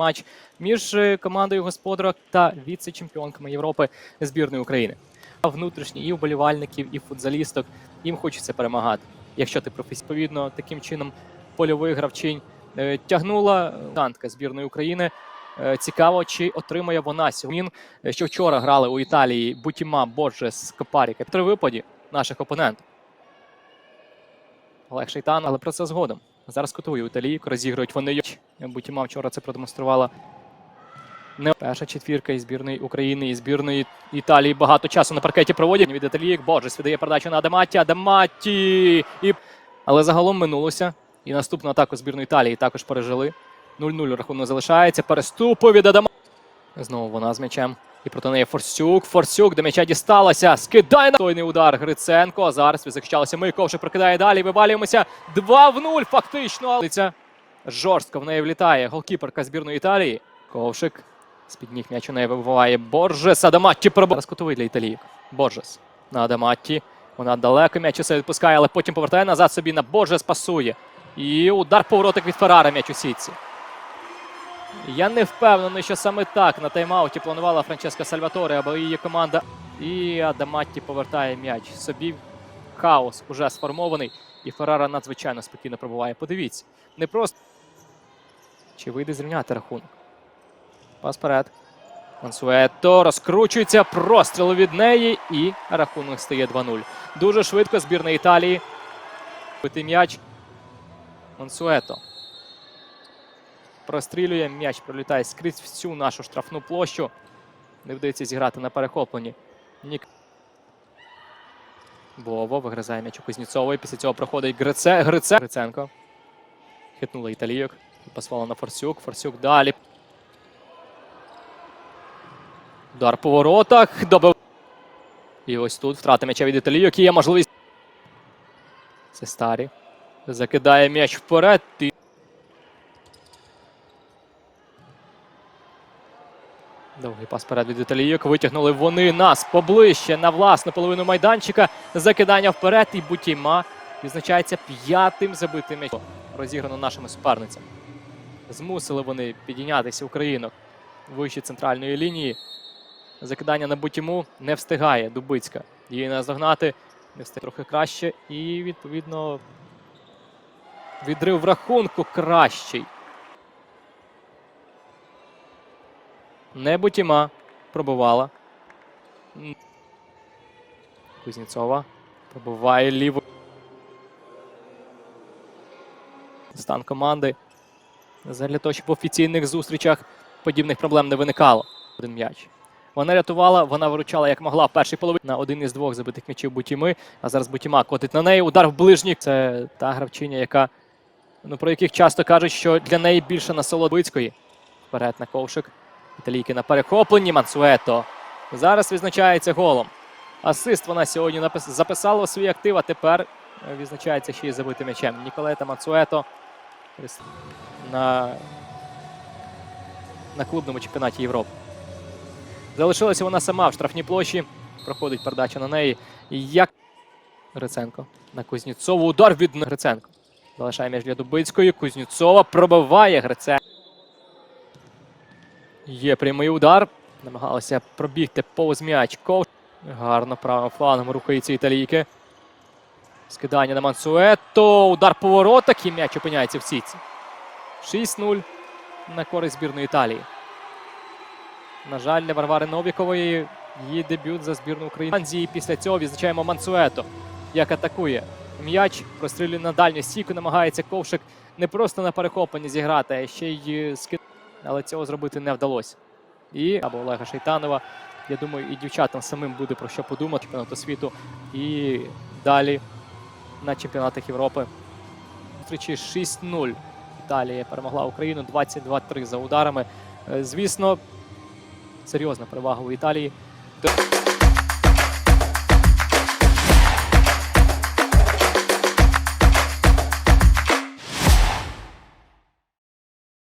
матч між е, командою господарок та віце-чемпіонками Європи збірної України. Внутрішні і вболівальників, і футзалісток їм хочеться перемагати. Якщо ти професійно таким чином польових гравчинь е, тягнула танка збірної України. Е, Цікаво, чи отримає вона сьогодні, е, що вчора грали у Італії Бутіма, Борджес, Копаріка. Три випаді наших опонентів. Олег Шейтан, але про це згодом. Зараз котує Італійку, розігрують вони. й- Бутіма вчора це продемонструвала. Не перша четвірка із збірної України і збірної Італії багато часу на паркеті проводять. Від Італіїк Борджес віддає передачу на Адаматі. Адаматі! І... Але загалом минулося. І наступну атаку збірної Італії також пережили. 0-0 рахунок залишається. Переступу від Адама. Знову вона з м'ячем. І проти неї Форсюк. Форсюк до м'яча дісталася. Скидає на тойний удар Гриценко. Зараз захищалася. Ми ковшик прокидає далі. Вивалюємося. 2 в 0 фактично. Жорстко в неї влітає голкіперка збірної Італії. Ковшик. З-під ніг м'яч у неї вибиває Боржес. Адаматті пробив. Зараз кутовий для італійок. Боржес. На Адаматті. Вона далеко м'яч усе відпускає, але потім повертає назад собі на Боржес пасує. І удар поворотик від Феррара м'яч у сітці. Я не впевнений, що саме так на тайм-ауті планувала Франческа Сальваторе або її команда. І Адаматті повертає м'яч собі. Хаос уже сформований. І Феррара надзвичайно спокійно пробуває. Подивіться, не просто. Чи вийде зрівняти рахунок? Пас вперед. Мансуето розкручується, простріл від неї, і рахунок стає 2-0. Дуже швидко збірна Італії. Бити м'яч. Мансуето. Прострілює м'яч, пролітає скрізь всю нашу штрафну площу. Не вдається зіграти на перехопленні. Нік. Бово вигризає м'яч у Кузнєцової. Після цього проходить Грице. Грице. Гриценко. Хитнула італійок. Пасувала на Форсюк. Форсюк далі. Удар по воротах. Добив. І ось тут втрата м'яча від італійок. І є можливість. Це старі. Закидає м'яч вперед. І... Довгий пас вперед від італійок. Витягнули вони нас поближче на власну половину майданчика. Закидання вперед. І Бутіма відзначається п'ятим забитим. Розіграно нашими суперницями. Змусили вони підійнятися українок вище центральної лінії. Закидання на Бутіму не встигає Дубицька. Її наздогнати не встиг трохи краще. І, відповідно, відрив в рахунку кращий. Не Бутіма пробувала. М. Кузнєцова пробуває ліву. Стан команди. Для того, щоб в офіційних зустрічах подібних проблем не виникало. Один м'яч. Вона рятувала, вона виручала як могла в першій половині на один із двох забитих м'ячів Бутіми. А зараз Бутіма котить на неї. Удар в ближній. Це та гравчиня, яка ну про яких часто кажуть, що для неї більше насолодицької. Вперед на ковшик. Італійки на перехопленні. Мансуето. Зараз відзначається голом. Асист вона сьогодні записала у свій актив, а тепер е, відзначається ще й забитим м'ячем. Ніколета Мансуето на, на клубному чемпіонаті Європи. Залишилася вона сама в штрафній площі. Проходить передача на неї. Як Гриценко на Кузнєцову. Удар від Гриценко. Залишає між для Дубицької. Кузнєцова пробиває Гриценко. Є прямий удар. Намагалася пробігти повз м'яч. Ковш. Гарно правим флангом рухаються італійки. Скидання на Мансуето. Удар по і м'яч опиняється в сітці. 6-0 на користь збірної Італії. На жаль, для Варвари Новікової її дебют за збірну України. Анзії після цього відзначаємо Мансуето, як атакує. М'яч прострілює на дальню стійку, намагається ковшик не просто на перехопленні зіграти, а ще й скид. Але цього зробити не вдалося. І або Олега Шейтанова. Я думаю, і дівчатам самим буде про що подумати чемпіонату світу. І далі на чемпіонатах Європи. Зустрічі 6-0. Італія перемогла Україну 22-3 за ударами. Е, Звісно, серйозна перевага у Італії.